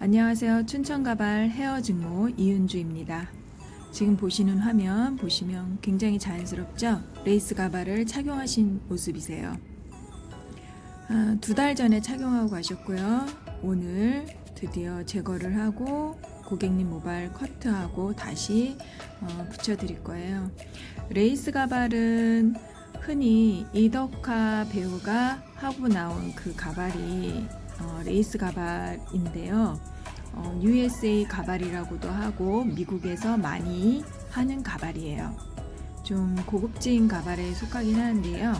안녕하세요. 춘천가발 헤어 증모 이은주입니다. 지금 보시는 화면 보시면 굉장히 자연스럽죠? 레이스 가발을 착용하신 모습이세요. 아, 두달 전에 착용하고 가셨고요. 오늘 드디어 제거를 하고 고객님 모발 커트하고 다시 어, 붙여드릴 거예요. 레이스 가발은 흔히 이덕화 배우가 하고 나온 그 가발이 어, 레이스 가발인데요. 어, USA 가발이라고도 하고 미국에서 많이 하는 가발이에요. 좀 고급진 가발에 속하긴 하는데요.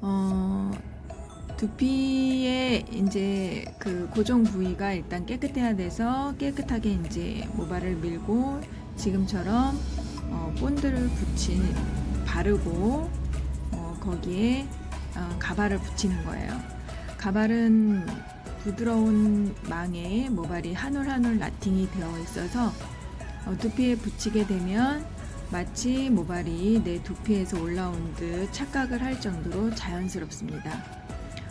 어, 두피의 이제 그 고정 부위가 일단 깨끗해야 돼서 깨끗하게 이제 모발을 밀고 지금처럼 어, 본드를 붙인 바르고 어, 거기에 어, 가발을 붙이는 거예요. 가발은 부드러운 망에 모발이 한 올 한올 나팅이 되어 있어서 어, 두피에 붙이게 되면 마치 모발이 내 두피에서 올라온 듯 착각을 할 정도로 자연스럽습니다.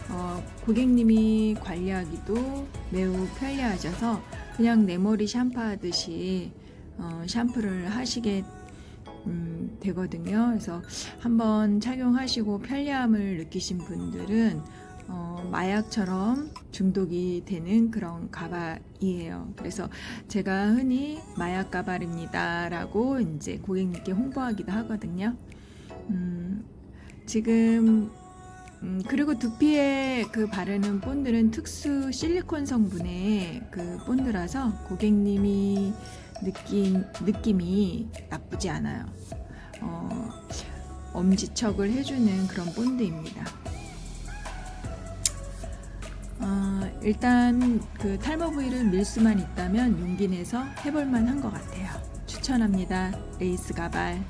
어, 고객님이 관리하기도 매우 편리하셔서 그냥 내 머리 샴푸하듯이 어, 샴푸를 하시게 음, 되거든요. 그래서 한번 착용하시고 편리함을 느끼신 분들은 어, 마약처럼 중독이 되는 그런 가발이에요. 그래서 제가 흔히 마약 가발입니다라고 이제 고객님께 홍보하기도 하거든요. 음, 지금 음, 그리고 두피에 그 바르는 본드는 특수 실리콘 성분의 그 본드라서 고객님이 느낀 느낌이 나쁘지 않아요. 어, 엄지척을 해주는 그런 본드입니다. 어, 일단 그 탈모 부위를 밀 수만 있다면 용기 내서 해볼 만 한 것 같아요. 추천합니다. 레이스 가발.